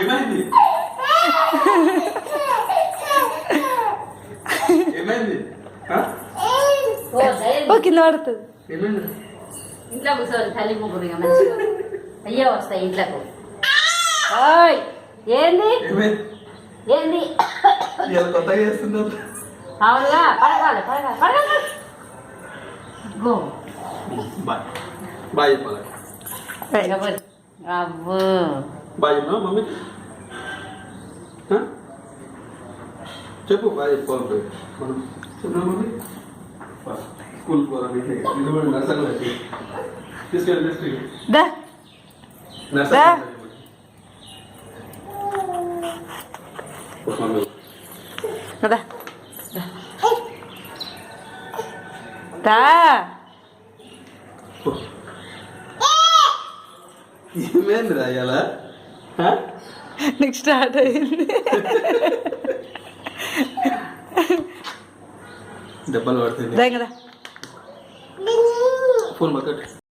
ఏమైంది? ఏమైంది? ఓ కింద పడుతుంది. ఇంట్లో కూర్చోవాలి తల్లి ముగ్గురు మంచిగా. అయ్యే వస్తాయి ఇంట్లోకి. ఏంది? ఏంది? కొత్తగా పడగాలి పడగాలి పడగాలి బాయ్. బాయ్ చెప్పాలి. ఎవరు అవ్వు బాయ్ చెప్పినా మమ్మీ చెప్పు బాయ్ చెప్పుకోవాలి మనం చెప్పినా మమ్మీ స్కూల్ పోవాలి తీసుకెళ్ళి తీసుకెళ్ళి. నర్సరీ దా. ఏమైంది రా ఇలా నీకు స్టార్ట్ అయింది. దెబ్బలు పడుతుంది ఫోన్ పక్కటి